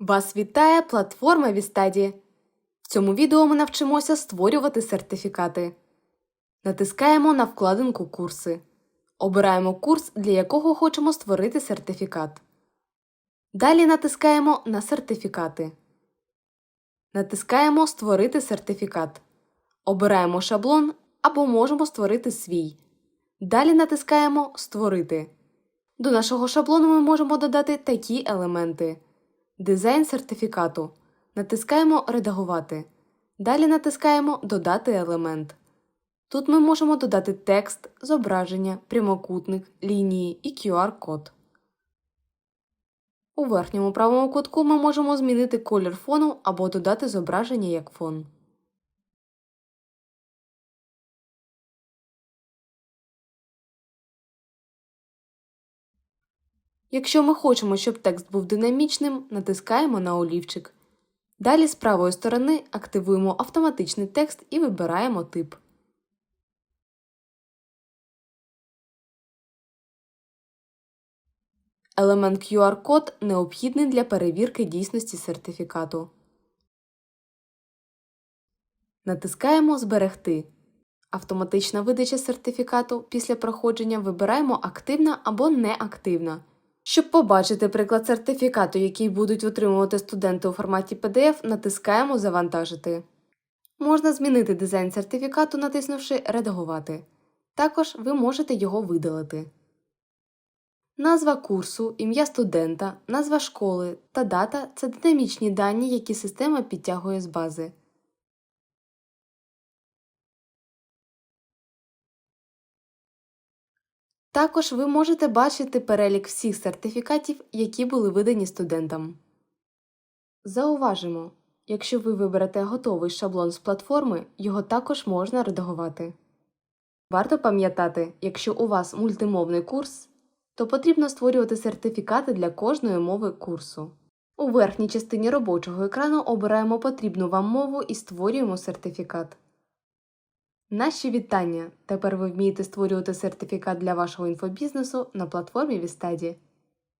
Вас вітає платформа Вістаді. В цьому відео ми навчимося створювати сертифікати. Натискаємо на вкладинку Курси. Обираємо курс, для якого хочемо створити сертифікат. Далі натискаємо на Сертифікати. Натискаємо Створити сертифікат. Обираємо шаблон або можемо створити свій. Далі натискаємо Створити. До нашого шаблону ми можемо додати такі елементи. Дизайн сертифікату. Натискаємо Редагувати. Далі натискаємо Додати елемент. Тут ми можемо додати текст, зображення, прямокутник, лінії і QR-код. У верхньому правому кутку ми можемо змінити колір фону або додати зображення як фон. Якщо ми хочемо, щоб текст був динамічним, натискаємо на олівчик. Далі з правої сторони активуємо автоматичний текст і вибираємо тип. Елемент QR-код необхідний для перевірки дійсності сертифікату. Натискаємо Зберегти. Автоматична видача сертифікату після проходження вибираємо активна або неактивна. Щоб побачити приклад сертифікату, який будуть отримувати студенти у форматі PDF, натискаємо Завантажити. Можна змінити дизайн сертифікату, натиснувши Редагувати. Також ви можете його видалити. Назва курсу, ім'я студента, назва школи та дата це динамічні дані, які система підтягує з бази. Також ви можете бачити перелік всіх сертифікатів, які були видані студентам. Зауважимо, якщо ви виберете готовий шаблон з платформи, його також можна редагувати. Варто пам'ятати, якщо у вас мультимовний курс, то потрібно створювати сертифікати для кожної мови курсу. У верхній частині робочого екрану обираємо потрібну вам мову і створюємо сертифікат. Наші вітання! Тепер ви вмієте створювати сертифікат для вашого інфобізнесу на платформі Вістаді.